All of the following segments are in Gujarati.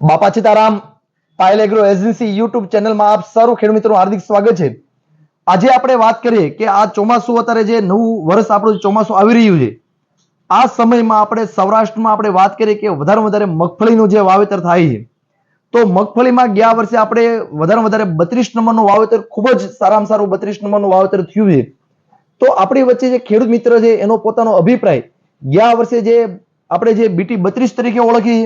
Bapa Sitaram, Payal agro agency YouTube ચેનલમાં આપ સર્વ ખેડૂત મિત્રોનું હાર્દિક સ્વાગત છે. આજે આપણે વાત કરીએ કે આ ચોમાસું અત્યારે જે નવું વર્ષ આપણું ચોમાસું આવી રહ્યું છે, આ સમયમાં આપણે સૌરાષ્ટ્રમાં આપણે વાત કરીએ કે વધારે વધારે મગફળીનું જે વાવેતર થાય છે, તો મગફળીમાં ગયા વર્ષે આપણે વધારે વધારે બત્રીસ નંબરનું વાવેતર, ખૂબ જ સારામાં સારું બત્રીસ નંબરનું વાવેતર થયું છે. તો આપણી વચ્ચે જે ખેડૂત મિત્ર છે એનો પોતાનો અભિપ્રાય, ગયા વર્ષે જે આપણે જે બીટી બત્રીસ તરીકે ઓળખી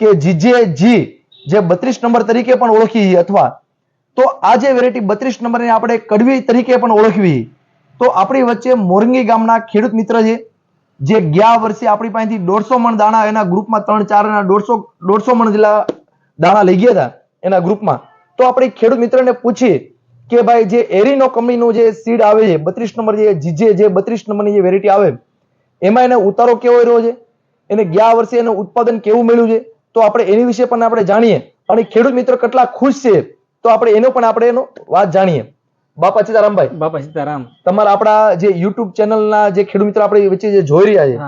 કે જીજે જી, જે બત્રીસ નંબર તરીકે પણ ઓળખી અથવા તો આ જે વેરાયટી બત્રીસ નંબરને આપણે કડવી તરીકે પણ ઓળખવી. તો આપણી વચ્ચે મોરંગી ગામના ખેડૂત મિત્ર છે, જે ગયા વર્ષે આપણી પાસેથી દોઢસો મણ દાણા એના ગ્રુપમાં ત્રણ, ચાર ના દોઢસો દોઢસો મણ જેટલા દાણા લઈ ગયા હતા એના ગ્રુપમાં. તો આપણે ખેડૂત મિત્રને પૂછીએ કે ભાઈ જે એરિનો કંપનીનું જે સીડ આવે છે, બત્રીસ નંબર જે જીજે જે બત્રીસ નંબરની જે વેરાયટી આવે, એમાં એને ઉતારો કેવો રહ્યો છે? એને ગયા વર્ષે એનું ઉત્પાદન કેવું મળ્યું છે? તો આપણે એની વિશે પણ આપણે જાણીએ. અને ખેડૂત મિત્ર કેટલા ખુશ છે તો આપણે એનો પણ આપણે એનો વાત જાણીએ. બાપા સીતારામભાઈ બાપા સીતારામ. તમારા આપણા જે યુટ્યુબ ચેનલના જે ખેડૂત મિત્ર આપણે વચ્ચે જે જોઈ રહ્યા છે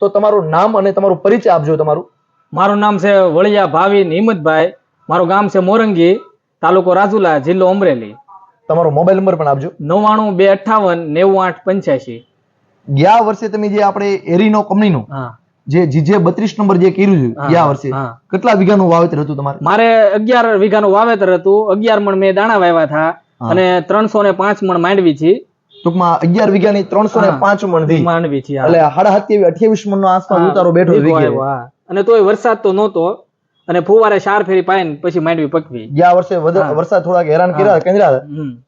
તો તમારું નામ અને તમારું પરિચય આપજો તમારું. મારું નામ છે વળિયા ભાવિન હિંમતભાઈ. મારું ગામ છે મોરંગી તાલુકો રાજુલા જિલ્લો અમરેલી. તમારો મોબાઈલ નંબર પણ આપજો. નવ્વાણું બે અઠાવન નેવું આઠ પંચ્યાસી. ગયા વર્ષે તમે જે આપણે એરીનો કંપનીનું જે જીજે બત્રીસ નંબર જે કર્યું છે ગયા વર્ષે. કેટલા વીઘાનું વાવેતર હતું તમારે? મારે અગિયાર વીઘાનું વાવેતર હતું. અગિયાર મણ મેં દાણા વાવ્યા હતા અને ત્રણસો ને પાંચ મણ માંડવી છે. ટૂંકમાં અગિયાર વીઘાની ત્રણસો ને પાંચ મણ માંડવી છે એટલે સાડા સત્યાવીસ અઠ્યાવીસ મણ નો આસપાસ ઉતારો બેઠો. અને તોય વરસાદ તો નહોતો. અને ફુવારે ચાર ફેરી પાઈને પછી માંડવી પકવી. ગયા વર્ષે વરસાદ થોડાક હેરાન કર્યા કેન્દ્રા.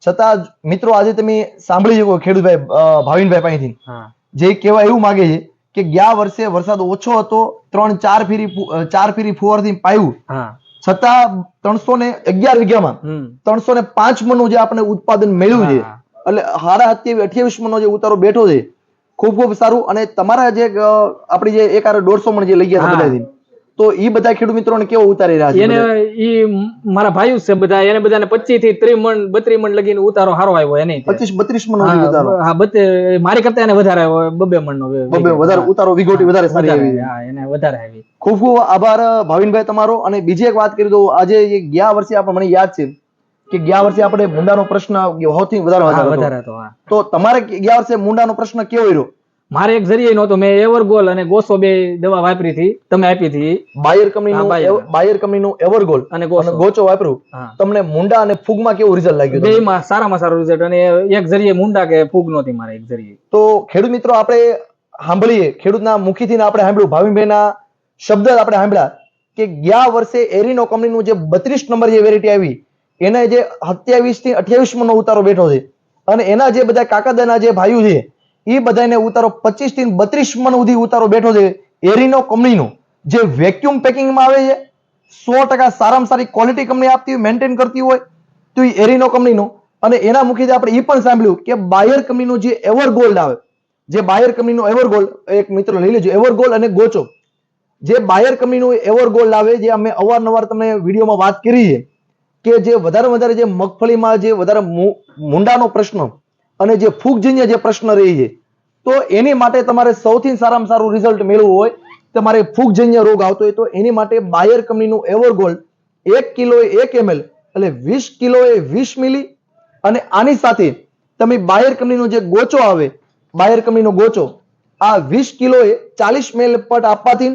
છતાં મિત્રો આજે તમે સાંભળી શકો ખેડૂતભાઈ ભાવિનભાઈ પાસેથી. જે કહેવા એવું માગે છે કે ગયા વર્ષે વરસાદ ઓછો હતો ત્રણ ચાર ફેરી ચાર ફેરી ફુવારથી પાયું. છતાં ત્રણસો ને અગિયાર વીઘામાં ત્રણસો ને પાંચ મણનું જે આપણે ઉત્પાદન મળ્યું છે એટલે હારા અત્યાવીસ અઠ્યાવીસ મનો જે ઉતારો બેઠો છે ખૂબ ખૂબ સારું. અને તમારા જે આપણી જે એક હારે દોઢસો મણ જે લઈ ગયા બધાથી તો એ બધા ખેડૂત મિત્રોને કેવો ઉતારી રહ્યા છે એને એ મારા ભાઈઓ છે બધા. એને બધાને પચીસથી ત્રીસ મણ બત્રીસ મણ લગીને ઉતારો સારો આવ્યો એને પચીસ બત્રીસ મણ ઉતારો? હા મારી કરતા એને વધારે આવ્યો બબે મણ નો બબે વધારે ઉતારો વિગોટી વધારે સારી આવી. હા એને વધારે આવી. ખૂબ ખૂબ આભાર ભાવિનભાઈ તમારો. અને બીજી એક વાત કરી દઉં. આજે ગયા વર્ષે આપણે મને યાદ છે કે ગયા વર્ષે આપણે મુંડાનો પ્રશ્ન સૌથી વધારે વધારે હતો. તો તમારે ગયા વર્ષે મુંડાનો પ્રશ્ન કેવો રહ્યો? મારે એક જરીએ નહોતો. મેં એવરગોલ અને ગોસો બે દવા વાપરી હતી તમે આપી હતી બાયર કંપનીનું બાયર. કંપનીનું એવરગોલ્ડ અને ગોચો વાપર્યું તમને મુંડા અને ફૂગમાં કેવું રિઝલ્ટ લાગ્યું બે માં સારામાં સારું રિઝલ્ટ અને એક જરીએ મુંડા કે ફૂગ નહોતી મારે એક જરીએ તો ખેડૂત મિત્રો આપણે સાંભળીએ. ખેડૂતના મુખીથી આપણે સાંભળ્યું. ભાવિનભાઈના શબ્દ આપણે સાંભળ્યા કે ગયા વર્ષે એરિનો કંપનીનું જે બત્રીસ નંબર જે વેરાયટી આવી એને જે સત્યાવીસથી અઠ્યાવીસ નો ઉતારો બેઠો છે. અને એના જે બધા કાકાદાના જે ભાઈઓ છે એ બધાને ઉતારો પચીસથી બત્રીસ મણ સુધી ઉતારો બેઠો છે એરિનો કંપનીનો. જે વેક્યુમ પેકિંગમાં આવે છે, સો ટકા સારામાં સારી ક્વોલિટી કંપની આપતી હોય મેન્ટેન કરતી હોય, તો એ એરિનો કંપનીનો. અને એના મુખેથી આપણે એ પણ સાંભળ્યું કે બાયર કંપનીનું જે એવર ગોલ્ડ આવે, જે બાયર કંપનીનું એવર ગોલ્ડ એક મિત્ર લઈ લેજો એવર ગોલ્ડ અને ગોચો જે બાયર કંપનીનું એવર ગોલ્ડ આવે, જે અમે અવારનવાર તમને વિડીયોમાં વાત કરી છે કે જે વધારે વધારે જે મગફળીમાં જે વધારે મુંડાનો પ્રશ્ન અને જે ફૂગજન્ય જે પ્રશ્ન રહી છે, તો એની માટે તમારે સૌથી સારામાં સારું રિઝલ્ટ મેળવવું હોય, તમારે ફૂગજન્ય રોગ આવતો હોય તો એની માટે બાયર કંપનીનું એવરગોલ્ડ એક કિલો એક એમએલ એટલે વીસ કિલો એ વીસ મિલી અને આની સાથે તમે બાયર કંપનીનો જે ગોચો આવે બાયર કંપનીનો ગોચો, આ વીસ કિલો એ ચાલીસ મેલ પટ આપવાથી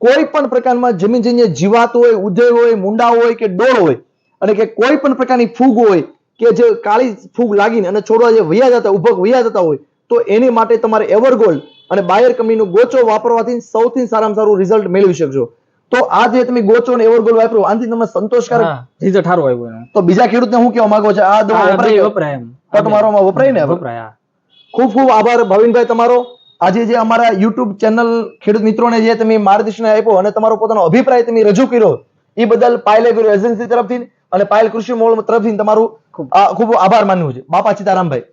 કોઈ પણ પ્રકારમાં જમીનજન્ય જીવાત હોય, ઉધેય હોય, મુંડા હોય કે ડોળ હોય, અને કે કોઈ પણ પ્રકારની ફૂગ હોય કે જે કાળી ફૂગ લાગીને અને છોડવા જે વયા જતા ઉભક વયા જતા હોય તો એની માટે તમારે એવરગોલ્ડ અને બાયર કંપનીનો ગોચો વાપરવાથી સૌથી સારામાં સારું રિઝલ્ટ મેળવી શકશો તો આ જે તમે ગોચો અને એવરગોલ્ડ વાપરો આનાથી તમને સંતોષકારક રિઝલ્ટ સારું આવ્યું તો બીજા ખેડૂતને હું કહેવા માંગો છો આ દવા વપરાય વપરાય એમ. કટ મારવામાં વપરાય ને? વપરાય ખૂબ ખૂબ આભાર ભાવિનભાઈ તમારો. આજે જે અમારા યુટ્યુબ ચેનલ ખેડૂત મિત્રોને જે તમે માર્ગદર્શન આપ્યો અને તમારો પોતાનો અભિપ્રાય તમે રજૂ કર્યો એ બદલ પાયલ એગ્રો એજન્સી તરફથી અને પાયલ કૃષિ મોલ તરફથી તમારું ખૂબ. આભાર માનવું છે બાપા સીતારામભાઈ